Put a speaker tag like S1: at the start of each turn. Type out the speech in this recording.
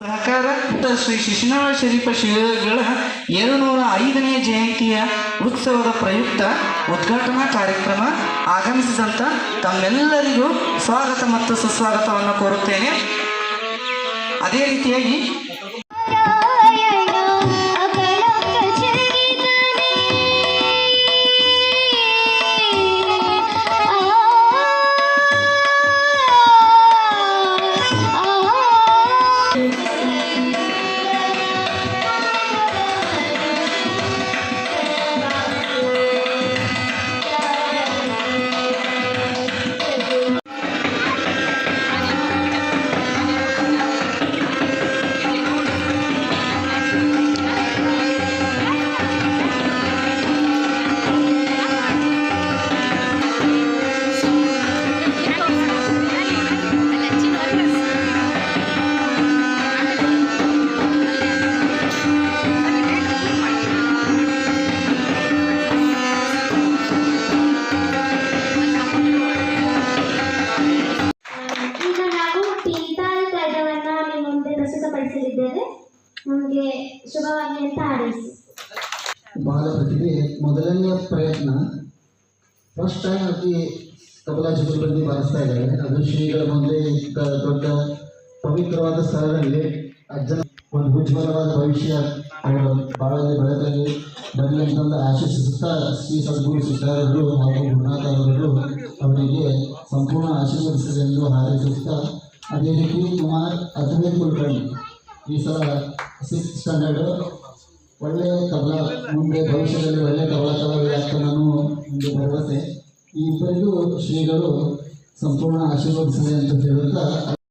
S1: ಸಹಕಾರ ಶ್ರೀ ಶಿಶುನಾಳ ಶರೀಫ ಶಿವಗಳ ಏಳುನೂರ ಐದನೇ ಜಯಂತಿಯ ಉತ್ಸವದ ಪ್ರಯುಕ್ತ ಉದ್ಘಾಟನಾ ಕಾರ್ಯಕ್ರಮ ಆಗಮಿಸಿದಂಥ ತಮ್ಮೆಲ್ಲರಿಗೂ ಸ್ವಾಗತ ಮತ್ತು ಸುಸ್ವಾಗತವನ್ನು ಕೋರುತ್ತೇನೆ. ಅದೇ ರೀತಿಯಾಗಿ
S2: ಪ್ರಸ್ತುತಪಡಿಸಲಿದ್ದೇವೆ ನಮಗೆ ಶುಭವಾಗಿ ಅಂತ ಹಾರೈಸಿ.
S3: ಬಾಲ ಪ್ರತಿಭೆ, ಮೊದಲನೆಯ ಪ್ರಯತ್ನ. ಫಸ್ಟ್ ಟೈಮ್ ಅತಿ ತಬಲಾ ಜುಗಲ್ಬಂದಿ ಬಾರಿಸ್ತಾ ಇದ್ದಾರೆ. ಅದು ಶ್ರೀಗಳ ಮುಂದೆ ದೊಡ್ಡ ಪವಿತ್ರವಾದ ಸ್ಥಳದಲ್ಲಿ ಅಜ್ಜನ ಒಂದು ಉಜ್ವಲವಾದ ಭವಿಷ್ಯ ಅವರ ಬಾಳಲ್ಲಿ ಬರಲಿ ಅಂತಂದು ಆಶಿಸುತ್ತಾ ಶ್ರೀ ಸದ್ಗುರು ಸಿದ್ಧಾರರು ಹಾಗೂ ಗುರುನಾಥ ಅವರಿಗೆ ಸಂಪೂರ್ಣ ಆಶೀರ್ವದಿಸಲಿ ಎಂದು ಹಾರೈಸುತ್ತಾ ಅದೇ ರೀತಿ ಕುಮಾರ್ ಅದ್ವೈತ್ ಕುಲಕರ್ಣಿ ಈ ಸಲ ಸಿಕ್ಸ್ ಸ್ಟ್ಯಾಂಡರ್ಡ್. ಒಳ್ಳೆಯ ತಬಲ, ಮುಂದೆ ಭವಿಷ್ಯದಲ್ಲಿ ಒಳ್ಳೆಯ ತಬಲ ಕಲಾವಿದ ನಾನು ಒಂದು ಭರವಸೆ. ಈ ಇಬ್ಬರಿಗೂ ಶ್ರೀಗಳು ಸಂಪೂರ್ಣ ಆಶೀರ್ವದಿಸಲಿ ಅಂತ ಹೇಳುತ್ತಾ